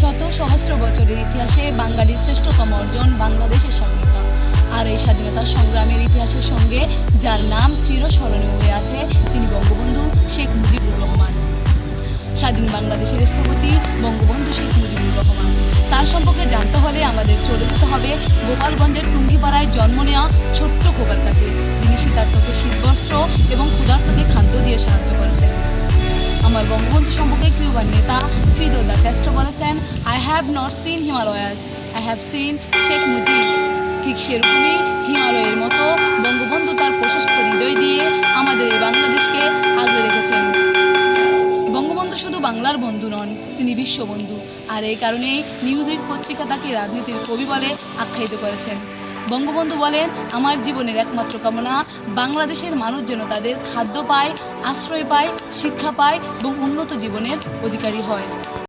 শত সহস্র বছরের ইতিহাসে বাঙালির শ্রেষ্ঠতম অর্জন বাংলাদেশের স্বাধীনতা। আর এই স্বাধীনতা সংগ্রামের ইতিহাসের সঙ্গে, যার নাম চিরস্মরণীয় হয়ে আছে, তিনি বঙ্গবন্ধু শেখ মুজিবুর রহমান। স্বাধীন বাংলাদেশের স্থপতি বঙ্গবন্ধু শেখ মুজিবুর রহমান। তার সম্পর্কে জানতে হলে আমাদের চলে যেতে হবে গোপালগঞ্জের টুঙ্গিপাড়ায় জন্ম নেওয়া ছোট্ট খোকার কাছে। তিনি শীতার্থকে শীতবস্ত্র এবং ক্ষুধার্তকে আমার বঙ্গবন্ধু সম্পর্কে কিউবার নেতা ফিদো দ্য ক্যাস্ট্রো বলেছেন I have not seen Himalayas I have seen Sheikh Mujib ঠিক সেরকমই হিমালয়ের মতো বঙ্গবন্ধু তার প্রশস্ত হৃদয় দিয়ে আমাদের এই বাংলাদেশকে আগলে রেখেছেন। বঙ্গবন্ধু শুধু বাংলার বন্ধু নন, তিনি বিশ্ববন্ধু। আর এই কারণেই নিউজ উইক পত্রিকা তাকে রাজনীতির কবি বলে আখ্যায়িত করেছেন। বঙ্গবন্ধু বলেন, আমার জীবনের একমাত্র কামনা, বাংলাদেশের মানুষ যেন তাদের খাদ্য পায়, আশ্রয় পায়, শিক্ষা পায় এবং উন্নত জীবনের অধিকারী হয়।